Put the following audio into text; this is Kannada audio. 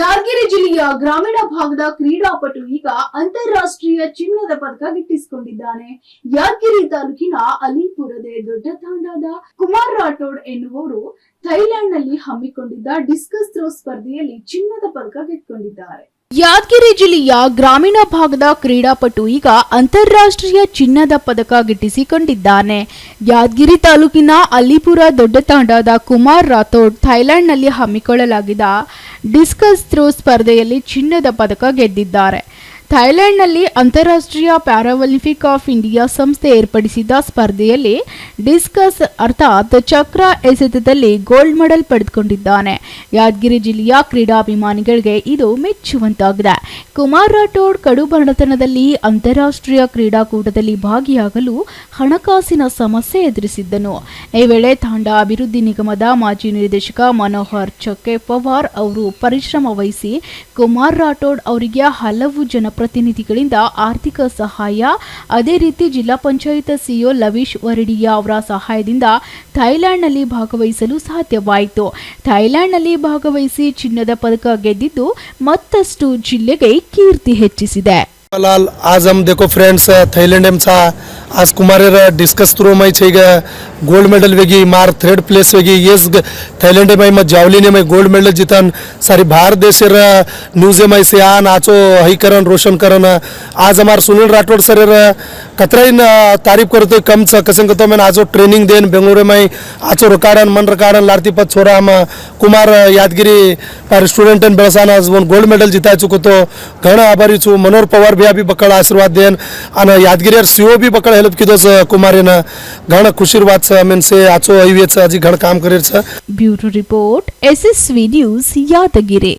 ಯಾದಗಿರಿ ಜಿಲ್ಲೆಯ ಗ್ರಾಮೀಣ ಭಾಗದ ಕ್ರೀಡಾಪಟು ಈಗ ಅಂತಾರಾಷ್ಟ್ರೀಯ ಚಿನ್ನದ ಪದಕ ಗಿಟ್ಟಿಸಿಕೊಂಡಿದ್ದಾನೆ. ಯಾದಗಿರಿ ತಾಲೂಕಿನ ಅಲಿಪುರದ ದೊಡ್ಡ ತಾಂಡಾದ ಕುಮಾರ್ ರಾಠೋಡ್ ಎನ್ನುವರು ಥೈಲ್ಯಾಂಡ್ನಲ್ಲಿ ಹಮ್ಮಿಕೊಂಡಿದ್ದ ಡಿಸ್ಕಸ್ ಥ್ರೋ ಸ್ಪರ್ಧೆಯಲ್ಲಿ ಚಿನ್ನದ ಪದಕ ಗೆದ್ದುಕೊಂಡಿದ್ದಾರೆ. ಯಾದಗಿರಿ ಜಿಲ್ಲೆಯ ಗ್ರಾಮೀಣ ಭಾಗದ ಕ್ರೀಡಾಪಟು ಈಗ ಅಂತಾರಾಷ್ಟ್ರೀಯ ಚಿನ್ನದ ಪದಕ ಗಿಟ್ಟಿಸಿಕೊಂಡಿದ್ದಾನೆ. ಯಾದಗಿರಿ ತಾಲೂಕಿನ ಅಲ್ಲಿಪುರ ದೊಡ್ಡ ತಾಂಡದ ಕುಮಾರ್ ರಾಥೋಡ್ ಥೈಲ್ಯಾಂಡ್ನಲ್ಲಿ ಹಮ್ಮಿಕೊಳ್ಳಲಾಗಿದ್ದ ಡಿಸ್ಕಸ್ ಥ್ರೋ ಸ್ಪರ್ಧೆಯಲ್ಲಿ ಚಿನ್ನದ ಪದಕ ಗೆದ್ದಿದ್ದಾರೆ. ಥೈಲ್ಯಾಂಡ್ನಲ್ಲಿ ಅಂತಾರಾಷ್ಟ್ರೀಯ ಪ್ಯಾರಾಒಲಿಂಪಿಕ್ ಆಫ್ ಇಂಡಿಯಾ ಸಂಸ್ಥೆ ಏರ್ಪಡಿಸಿದ್ದ ಸ್ಪರ್ಧೆಯಲ್ಲಿ ಡಿಸ್ಕಸ್ ಅರ್ಥಾತ್ ಚಕ್ರ ಎಸೆತದಲ್ಲಿ ಗೋಲ್ಡ್ ಮೆಡಲ್ ಪಡೆದುಕೊಂಡಿದ್ದಾನೆ. ಯಾದಗಿರಿ ಜಿಲ್ಲೆಯ ಕ್ರೀಡಾಭಿಮಾನಿಗಳಿಗೆ ಇದು ಮೆಚ್ಚುವಂತಾಗಿದೆ. ಕುಮಾರ್ ರಾಠೋಡ್ ಕಡು ಬಡತನದಲ್ಲಿ ಅಂತಾರಾಷ್ಟ್ರೀಯ ಕ್ರೀಡಾಕೂಟದಲ್ಲಿ ಭಾಗಿಯಾಗಲು ಹಣಕಾಸಿನ ಸಮಸ್ಯೆ ಎದುರಿಸಿದ್ದನು. ಈ ವೇಳೆ ತಾಂಡ ಅಭಿವೃದ್ಧಿ ನಿಗಮದ ಮಾಜಿ ನಿರ್ದೇಶಕ ಮನೋಹರ್ ಚಕ್ಕೆ ಪವಾರ್ ಅವರು ಪರಿಶ್ರಮ ವಹಿಸಿ ಕುಮಾರ್ ರಾಠೋಡ್ ಅವರಿಗೆ ಹಲವು ಜನಪ್ರತಿನಿಧಿಗಳಿಂದ ಆರ್ಥಿಕ ಸಹಾಯ, ಅದೇ ರೀತಿ ಜಿಲ್ಲಾ ಪಂಚಾಯತ್ ಸಿಇಒ ಲವೀಶ್ ವರಡಿಯಾ ಅವರ ಸಹಾಯದಿಂದ ಥೈಲ್ಯಾಂಡ್ನಲ್ಲಿ ಭಾಗವಹಿಸಲು ಸಾಧ್ಯವಾಯಿತು. ಥೈಲ್ಯಾಂಡ್ನಲ್ಲಿ ಭಾಗವಹಿಸಿ ಚಿನ್ನದ ಪದಕ ಗೆದ್ದಿದ್ದು ಮತ್ತಷ್ಟು ಜಿಲ್ಲೆಗೆ ಕೀರ್ತಿ ಹೆಚ್ಚಿಸಿದೆ. लाल आज हम देखो फ्रेंड्स थाईलैंड एम सा आज कुमारे डिस्कस थ्रो मई छे गोल्ड मेडल वेगी मार थर्ड प्लेस वेगी ये थाईलैंड में मत जावली में गोल्ड मेडल जीतन। सारी भारत देश न्यूज में से आन आचो हई करन रोशन करन आज हमार सुनील राठौड़ सर कतराइन तारीफ करते कम से कसन करते मैंने आजो ट्रेनिंग देन बेंगलुरु में आचो रकारण मन रकारण लारती पद छोरा हम। कुमार यादगिरी पर स्टूडेंट बेड़सान आज गोल्ड मेडल जिताय चुको तो घना आभारी छू। मनोहर पवार ಸಭೆಯ ಬಿ ಬಕ್ಕಳ ಆಶೀರ್ವಾದ ದೇನ್ ಅನ ಯಾದಗಿರಿಯರ್ ಸಿ ಒ ಬಿ ಬಕ್ಕಳ ಹೆಲ್ಪ್ ಕಿದೋ ಕುಮಾರೇನ ಘಣ ಖುಷಿರ್ವಾದ ಸ ಮೆನ್ಸೆ ಆಚೋ ಐವಿಯತ್ ಸ ಅಜಿ ಘಣ ಕಾಮ್ ಕರೀರ್ ಸ bureau report S S V news Yadgir